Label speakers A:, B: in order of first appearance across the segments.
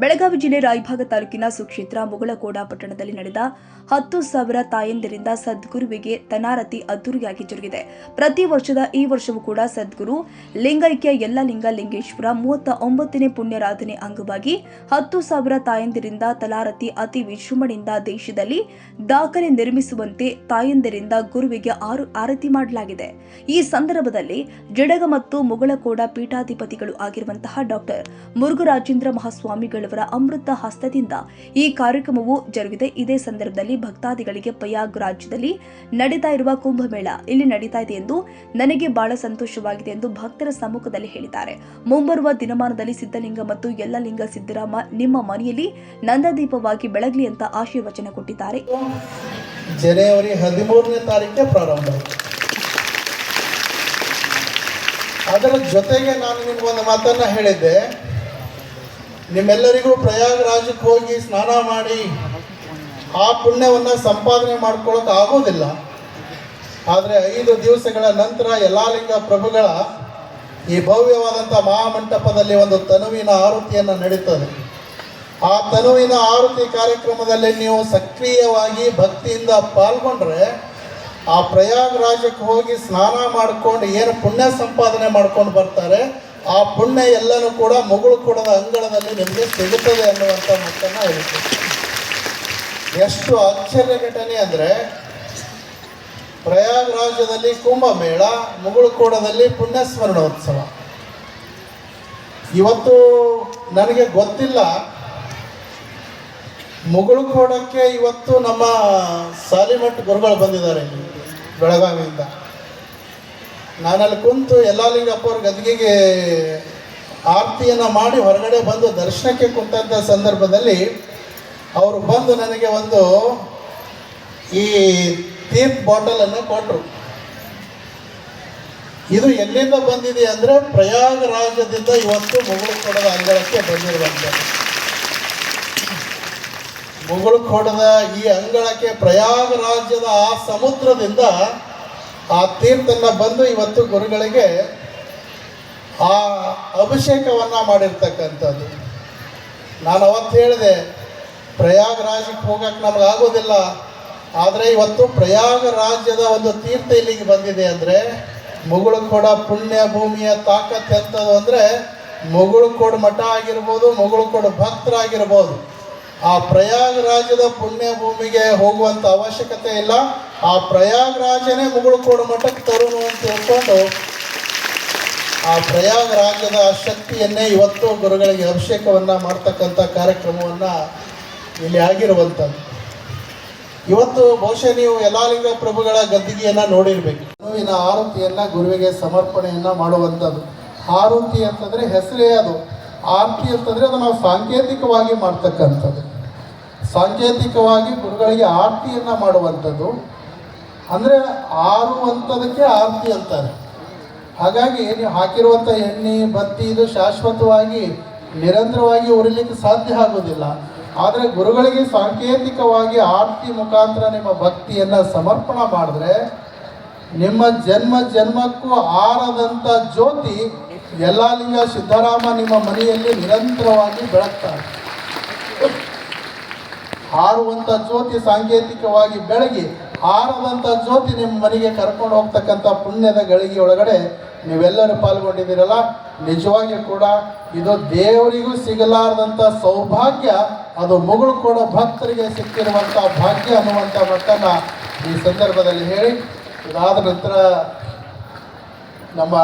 A: ಬೆಳಗಾವಿ ಜಿಲ್ಲೆ ರಾಯಭಾಗ ತಾಲೂಕಿನ ಸುಕ್ಷೇತ್ರ ಮುಗಳಕೋಡ ಪಟ್ಟಣದಲ್ಲಿ ನಡೆದ ಹತ್ತು ಸಾವಿರ ತಾಯಂದಿರಿಂದ ಸದ್ಗುರುವಿಗೆ ತನಾರತಿ ಅದ್ದೂರಿಯಾಗಿ ಜರುಗಿದೆ. ಪ್ರತಿ ವರ್ಷದ ಈ ವರ್ಷವೂ ಕೂಡ ಸದ್ಗುರು ಲಿಂಗೈಕ್ಯ ಎಲ್ಲ ಲಿಂಗ ಲಿಂಗೇಶ್ವರ ಮೂವತ್ತ ಒಂಬತ್ತನೇ ಪುಣ್ಯರಾಧನೆ ಅಂಗವಾಗಿ ಹತ್ತು ಸಾವಿರ ತಾಯಂದಿರಿಂದ ತಲಾರತಿ ಅತಿ ವಿಜೃಂಭಣೆಯಿಂದ ದೇಶದಲ್ಲಿ ದಾಖಲೆ ನಿರ್ಮಿಸುವಂತೆ ತಾಯಂದಿರಿಂದ ಗುರುವಿಗೆ ಆರು ಆರತಿ ಮಾಡಲಾಗಿದೆ. ಈ ಸಂದರ್ಭದಲ್ಲಿ ಜಡಗ ಮತ್ತು ಮುಗಳಕೋಡ ಪೀಠಾಧಿಪತಿಗಳು ಆಗಿರುವಂತಹ ಡಾಕ್ಟರ್ ಮುರುಘರಾಜೇಂದ್ರ ಮಹಾಸ್ವಾಮಿಗಳವರ ಅಮೃತ ಹಸ್ತದಿಂದ ಈ ಕಾರ್ಯಕ್ರಮವು ಜರುಗಿದೆ. ಇದೇ ಸಂದರ್ಭದಲ್ಲಿ ಭಕ್ತಾದಿಗಳಿಗೆ ಪಯಾಗ್ ರಾಜ್ಯದಲ್ಲಿ ನಡೀತಾ ಇರುವ ಕುಂಭಮೇಳ ಇಲ್ಲಿ ನಡೀತಾ ಇದೆ ಎಂದು ನನಗೆ ಬಹಳ ಸಂತೋಷವಾಗಿದೆ ಎಂದು ಭಕ್ತರ ಸಮ್ಮುಖದಲ್ಲಿ ಹೇಳಿದ್ದಾರೆ. ಮುಂಬರುವ ದಿನಮಾನದಲ್ಲಿ ಸಿದ್ಧಲಿಂಗ ಮತ್ತು ಎಲ್ಲ ಲಿಂಗ ಸಿದ್ದರಾಮ ನಿಮ್ಮ ಮನೆಯಲ್ಲಿ ನಂದದೀಪವಾಗಿ ಬೆಳಗಲಿ ಅಂತ ಆಶೀರ್ವಚನ ಕೊಟ್ಟಿದ್ದಾರೆ.
B: ಜನವರಿ ಹದಿಮೂರನೇ ತಾರೀಕೆ ಪ್ರಾರಂಭ. ಅದರ ಜೊತೆಗೆ ನಾನು ನಿಮ್ಗೊಂದು ಮಾತನ್ನ ಹೇಳಿದ್ದೆ. ನಿಮ್ಮೆಲ್ಲರಿಗೂ ಪ್ರಯಾಗರಾಜಕ್ಕೆ ಹೋಗಿ ಸ್ನಾನ ಮಾಡಿ ಆ ಪುಣ್ಯವನ್ನು ಸಂಪಾದನೆ ಮಾಡ್ಕೊಳ್ಳೋಕೆ ಆಗೋದಿಲ್ಲ. ಆದರೆ ಐದು ದಿವಸಗಳ ನಂತರ ಯಲಾಲಿಂಗ ಪ್ರಭುಗಳ ಈ ಭವ್ಯವಾದಂಥ ಮಹಾಮಂಟಪದಲ್ಲಿ ಒಂದು ತನುವಿನ ಆರತಿಯನ್ನು ನಡೀತದೆ. ಆ ತನುವಿನ ಆರತಿ ಕಾರ್ಯಕ್ರಮದಲ್ಲಿ ನೀವು ಸಕ್ರಿಯವಾಗಿ ಭಕ್ತಿಯಿಂದ ಪಾಲ್ಗೊಂಡ್ರೆ ಆ ಪ್ರಯಾಗರಾಜಕ್ಕೆ ಹೋಗಿ ಸ್ನಾನ ಮಾಡ್ಕೊಂಡು ಏನು ಪುಣ್ಯ ಸಂಪಾದನೆ ಮಾಡ್ಕೊಂಡು ಬರ್ತಾರೆ ಆ ಪುಣ್ಯ ಎಲ್ಲನೂ ಕೂಡ ಮುಗುಳು ಕೊಡದ ಅಂಗಳದಲ್ಲಿ ನಿಮಗೆ ಸಿಗುತ್ತದೆ ಅನ್ನುವಂಥ ಮಾತನ್ನು ಇರುತ್ತೆ ಎಷ್ಟು ಆಶ್ಚರ್ಯ ಘಟನೆ ಅಂದರೆ ಪ್ರಯಾಗರಾಜದಲ್ಲಿ ಕುಂಭಮೇಳ ಮುಗುಳುಕೋಡದಲ್ಲಿ ಪುಣ್ಯಸ್ಮರಣೋತ್ಸವ. ಇವತ್ತು ನನಗೆ ಗೊತ್ತಿಲ್ಲ. ಮುಗುಳುಕೋಡಕ್ಕೆ ಇವತ್ತು ನಮ್ಮ ಸಾಲಿಮಠ್ ಗುರುಗಳು ಬಂದಿದ್ದಾರೆ ಬೆಳಗಾವಿಯಿಂದ. ನಾನಲ್ಲಿ ಕುಂತು ಯಲ್ಲಾಲಿಂಗಪ್ಪ ಅವ್ರ ಗದ್ಗೆಗೆ ಆರತಿಯನ್ನು ಮಾಡಿ ಹೊರಗಡೆ ಬಂದು ದರ್ಶನಕ್ಕೆ ಕುಂತಂಥ ಸಂದರ್ಭದಲ್ಲಿ ಅವರು ಬಂದು ನನಗೆ ಒಂದು ಈ ತೀರ್ ಬಾಟಲನ್ನು ಕೊಟ್ಟರು ಇದು ಎಲ್ಲಿಂದ ಬಂದಿದೆ ಅಂದರೆ ಪ್ರಯಾಗರಾಜದಿಂದ ಇವತ್ತು ಮುಗುಳುಕೋಡದ ಅಂಗಳಕ್ಕೆ ಬಂದಿರುವಂಥದ್ದು. ಮುಗುಳುಕೋಡದ ಈ ಅಂಗಳಕ್ಕೆ ಪ್ರಯಾಗರಾಜ್ಯದ ಆ ಸಮುದ್ರದಿಂದ ಆ ತೀರ್ಥನ್ನ ಬಂದು ಇವತ್ತು ಗುರುಗಳಿಗೆ ಆ ಅಭಿಷೇಕವನ್ನು ಮಾಡಿರ್ತಕ್ಕಂಥದ್ದು. ನಾನು ಅವತ್ತು ಹೇಳಿದೆ ಪ್ರಯಾಗರಾಜಕ್ಕೆ ಹೋಗಕ್ಕೆ ನಮ್ಗೆ ಆಗೋದಿಲ್ಲ, ಆದರೆ ಇವತ್ತು ಪ್ರಯಾಗರಾಜ್ಯದ ಒಂದು ತೀರ್ಥ ಇಲ್ಲಿಗೆ ಬಂದಿದೆ ಅಂದರೆ, ಮುಗುಳುಕೋಡ ಪುಣ್ಯ ಭೂಮಿಯ ತಾಕತ್ ಎಂಥದ್ದು ಅಂದರೆ, ಮುಗುಳುಕೋಡು ಮಠ ಆಗಿರ್ಬೋದು, ಮುಗುಳುಕೋಡು ಭಕ್ತರಾಗಿರ್ಬೋದು ಆ ಪ್ರಯಾಗರಾಜ್ಯದ ಪುಣ್ಯ ಭೂಮಿಗೆ ಹೋಗುವಂಥ ಅವಶ್ಯಕತೆ ಇಲ್ಲ. ಆ ಪ್ರಯಾಗರಾಜನೇ ಮುಗುಳುಕೋಡು ಮಠಕ್ಕೆ ತರುನು ಅಂತ ಹೇಳ್ಕೊಂಡು ಆ ಪ್ರಯಾಗರಾಜದ ಶಕ್ತಿಯನ್ನೇ ಇವತ್ತು ಗುರುಗಳಿಗೆ ಅಭಿಷೇಕವನ್ನು ಮಾಡ್ತಕ್ಕಂಥ ಕಾರ್ಯಕ್ರಮವನ್ನು ಇಲ್ಲಿ ಆಗಿರುವಂಥದ್ದು. ಇವತ್ತು ಬಹುಶಃ ನೀವು ಯಲಾಲಿಂಗ ಪ್ರಭುಗಳ ಗದ್ದಿಗೆಯನ್ನು ನೋಡಿರಬೇಕು. ನೋವಿನ ಆರತಿಯನ್ನು ಗುರುವಿಗೆ ಸಮರ್ಪಣೆಯನ್ನು ಮಾಡುವಂಥದ್ದು. ಆರತಿ ಅಂತಂದರೆ ಹೆಸರೇ ಅದು. ಆರತಿ ಅಂತಂದರೆ ಅದು ನಾವು ಸಾಂಕೇತಿಕವಾಗಿ ಮಾಡ್ತಕ್ಕಂಥದ್ದು. ಸಾಂಕೇತಿಕವಾಗಿ ಗುರುಗಳಿಗೆ ಆರತಿಯನ್ನು ಮಾಡುವಂಥದ್ದು. ಅಂದರೆ ಆರುವಂಥದಕ್ಕೆ ಆರತಿ ಅಂತಾರೆ. ಹಾಗಾಗಿ ನೀವು ಹಾಕಿರುವಂಥ ಎಣ್ಣೆ, ಬತ್ತಿ ಇದು ಶಾಶ್ವತವಾಗಿ ನಿರಂತರವಾಗಿ ಉರಿಲಿಕ್ಕೆ ಸಾಧ್ಯ ಆಗೋದಿಲ್ಲ ಆದರೆ ಗುರುಗಳಿಗೆ ಸಾಂಕೇತಿಕವಾಗಿ ಆರತಿ ಮುಖಾಂತರ ನಿಮ್ಮ ಭಕ್ತಿಯನ್ನು ಸಮರ್ಪಣ ಮಾಡಿದ್ರೆ ನಿಮ್ಮ ಜನ್ಮ ಜನ್ಮಕ್ಕೂ ಆರದಂಥ ಜ್ಯೋತಿ ಯಲ್ಲಾಲಿಂಗ ಸಿದ್ದರಾಮ ನಿಮ್ಮ ಮನೆಯಲ್ಲಿ ನಿರಂತರವಾಗಿ ಬೆಳಗ್ತಾರೆ ಹಾರುವಂಥ ಜ್ಯೋತಿ ಸಾಂಕೇತಿಕವಾಗಿ ಬೆಳಗಿ ಹಾರದಂಥ ಜ್ಯೋತಿ ನಿಮ್ಮ ಮನೆಗೆ ಕರ್ಕೊಂಡು ಹೋಗ್ತಕ್ಕಂಥ ಪುಣ್ಯದ ಗಳಿಗೆ ಒಳಗಡೆ ನೀವೆಲ್ಲರೂ ಪಾಲ್ಗೊಂಡಿದ್ದೀರಲ್ಲ? ನಿಜವಾಗಿಯೂ ಕೂಡ ಇದು ದೇವರಿಗೂ ಸಿಗಲಾರದಂಥ ಸೌಭಾಗ್ಯ, ಅದು ಮುಗುಳು ಕೂಡ ಭಕ್ತರಿಗೆ ಸಿಕ್ಕಿರುವಂಥ ಭಾಗ್ಯ ಅನ್ನುವಂಥ ಮಟ್ಟನ್ನು ಈ ಸಂದರ್ಭದಲ್ಲಿ ಹೇಳಿ. ಇದಾದ ನಂತರ ನಮ್ಮ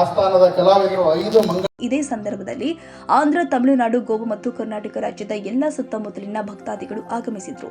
B: ಆಸ್ಥಾನದ ಕಲಾವಿದರು ಐದು ಮಂಗ
A: ಇದೇ ಸಂದರ್ಭದಲ್ಲಿ ಆಂಧ್ರ, ತಮಿಳುನಾಡು, ಗೋವಾ ಮತ್ತು ಕರ್ನಾಟಕ ರಾಜ್ಯದ ಎಲ್ಲ ಸುತ್ತಮುತ್ತಲಿನ ಭಕ್ತಾದಿಗಳು ಆಗಮಿಸಿದ್ರು.